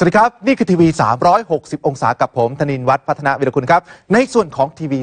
สวัสดีครับ นี่คือทีวี 360 องศากับผมธนินวัฒน์พัฒนาวิรคุณครับ ในส่วนของทีวี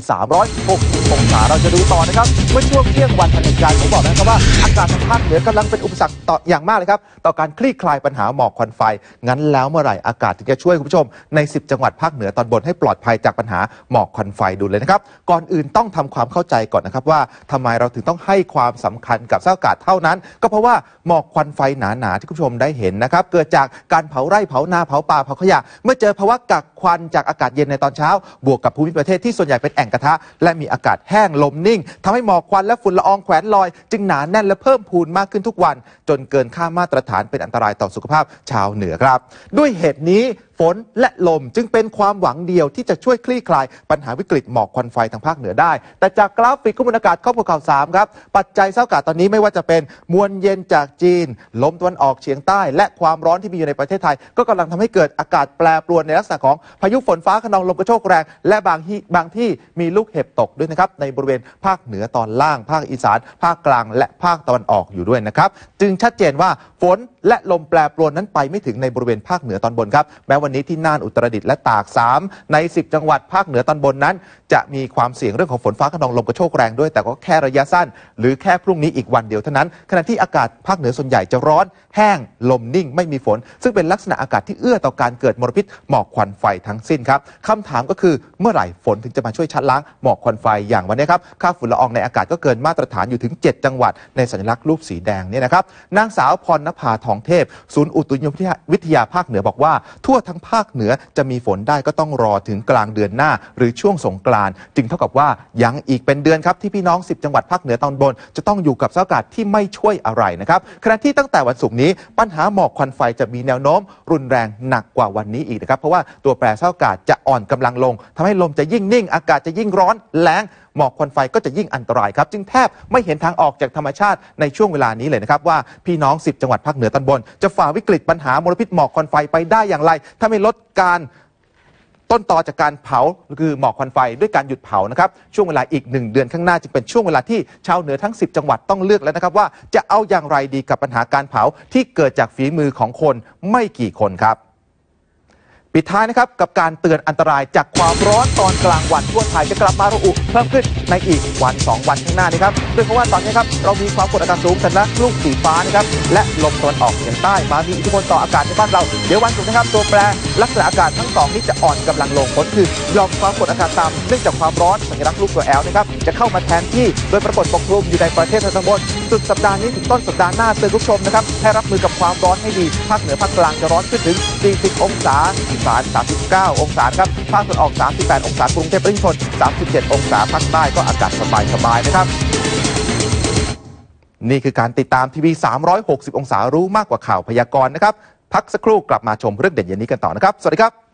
360 องศาเราจะดูต่อนะครับเมื่อช่วงเที่ยงวันทันการผมบอกนะครับว่าอากาศทางภาคเหนือกำลังเป็นอุปสรรคต่ออย่างมากเลยครับ ต่อการคลี่คลายปัญหาหมอกควันไฟ งั้นแล้วเมื่อไหร่อากาศถึงจะช่วยคุณผู้ชมใน 10 จังหวัดภาคเหนือตอนบนให้ปลอดภัยจากปัญหาหมอกควันไฟดูเลยนะครับก่อนอื่นต้องทำความเข้าใจก่อนนะครับว่าทำไมเราถึงต้องให้ความสำคัญกับสภาพอากาศเท่านั้น ก็เพราะว่าหมอกควันไฟหนาๆที่คุณผู้ชมได้เห็นนะครับเกิดจากการเผาไร่เผานาเผาป่าเผาขยะ เมื่อเจอภาวะกักควันจากอากาศเย็นในตอนเช้า บวกกับภูมิประเทศที่ส่วนใหญ่เป็นแอ่งกระทะ และมีอากาศแห้งลมนิ่งทำให้หมอกควันและฝุ่นละอองแขวนลอย จึงหนาแน่นและเพิ่มพูนมากขึ้นทุกวัน จนเกินค่ามาตรฐานเป็นอันตรายต่อสุขภาพชาวเหนือครับ ด้วยเหตุนี้ ฝนและลมจึงเป็นความหวังเดียวที่จะช่วยคลี่คลาย ปัญหาวิกฤตหมอกควันไฟทางภาคเหนือได้ แต่จากกราฟิกข้อมูลอากาศข้อมูลข่าวสามครับ ปัจจัยเศร้าอากาศตอนนี้ไม่ว่าจะเป็นมวลเย็นจากจีน ลมตะวันออกเฉียงใต้ และความร้อนที่มีอยู่ในประเทศไทย ก็กำลังทำให้เกิดอากาศแปรปรวนในลักษณะของพายุฝนฟ้าขนองลมกระโชกแรง และบางที่บางที่มีลูกเห็บตกด้วยนะครับในบริเวณภาคเหนือตอนล่าง ภาคอีสาน ภาคกลาง และภาคตะวันออกอยู่ด้วยนะครับจึงชัดเจนว่าฝน และลมแปรปรวนนั้นไปไม่ถึงในบริเวณภาคเหนือตอนบนครับ แม้วันนี้ที่น่านอุตรดิตถ์และตาก 3 ใน 10 จังหวัดภาคเหนือตอนบนนั้น จะมีความเสี่ยงเรื่องของฝนฟ้าขนองลมกระโชกแรงด้วย แต่ก็แค่ระยะสั้น หรือแค่พรุ่งนี้อีกวันเดียวเท่านั้น ขณะที่อากาศภาคเหนือส่วนใหญ่จะร้อน แห้งลมนิ่งไม่มีฝน ซึ่งเป็นลักษณะอากาศที่เอื้อต่อการเกิดมลพิษหมอกควันไฟทั้งสิ้นครับคำถามก็คือเมื่อไหร่ฝนถึงจะมาช่วยชัดล้างหมอกควันไฟอย่างวันนี้ครับค่าฝุ่นละอองในอากาศก็เกินมาตรฐานอยู่ถึง 7 จังหวัดในสัญลักษณ์รูปสีแดงเนี่ยนะครับนางสาวพรณภาทองเทพ ศูนย์อุตุนิยมวิทยาภาคเหนือบอกว่า ทั่วทั้งภาคเหนือจะมีฝนได้ก็ต้องรอถึงกลางเดือนหน้า หรือช่วงสงกรานต์จึงเท่ากับว่ายังอีกเป็นเดือนครับที่พี่น้อง 10 จังหวัดภาคเหนือตอนบน จะต้องอยู่กับสภาพอากาศที่ไม่ช่วยอะไรนะครับขณะที่ตั้งแต่วันศุกร์นี้ปัญหาหมอกควันไฟจะมีแนวโน้ม รุนแรงหนักกว่าวันนี้อีกนะครับเพราะว่าตัวแปรสภาพอากาศจะอ่อนกำลังลงทำให้ลมจะยิ่งนิ่ง อากาศจะยิ่งร้อนแล้ง หมอกควันไฟก็จะยิ่งอันตรายครับจึงแทบไม่เห็นทางออกจากธรรมชาติในช่วงเวลานี้เลยนะครับว่าพี่น้อง 10 จังหวัดภาคเหนือตอนบน จะฝ่าวิกฤตปัญหามลพิษหมอกควันไฟไปได้อย่างไร ถ้าไม่ลดการต้นตอจากการเผาคือหมอกควันไฟด้วยการหยุดเผานะครับช่วงเวลาอีกหนึ่งเดือนข้างหน้าจึงเป็นช่วงเวลาที่ชาวเหนือทั้ง 10 จังหวัดต้องเลือกแล้วนะครับว่าจะเอาอย่างไรดีกับปัญหาการเผาที่เกิดจากฝีมือของคนไม่กี่คนครับ ปิดท้ายนะครับกับการเตือนอันตรายจากความร้อนตอนกลางวันทั่วไทยจะกลับมาระอุเพิ่มขึ้นในอีกวัน 2 วันข้างหน้านี้ครับโดยเพราะว่าตอนนี้ครับเรามีความกดอากาศสูงสัญลักษณ์ลูกสีฟ้านะครับและลมตะวันออกเฉียงใต้มามีอิทธิพลต่ออากาศในบ้านเราเดี๋ยววันศุกร์นะครับตัวแปรลักษณะอากาศทั้งสองนี้จะอ่อนกำลังลงผลคือยอมความกดอากาศต่ำเนื่องจากความร้อนสัญลักษณ์ลูกตัวแอลนะครับจะเข้ามาแทนที่โดยปรากฏปกคลุมอยู่ในประเทศทางตอนบนสุดสัปดาห์นี้ถึงต้นสัปดาห์หน้าเตือนผู้ชมนะครับให้รับมือกับความร้อนให้ดีภาคเหนือภาคกลางจะร้อนขึ้นถึง 40 องศาาน39 องศาครับภาคตะวันออก 38 องศากรุงเทพปริมณฑล37 องศาภาคใต้ก็อากาศสบายๆนะครับ นี่คือการติดตามทีวี 360 องศารู้มากกว่าข่าวพยากรณ์นะครับ พักสักครู่กลับมาชมเรื่องเด่นเย็นนี้กันต่อนะครับ สวัสดีครับ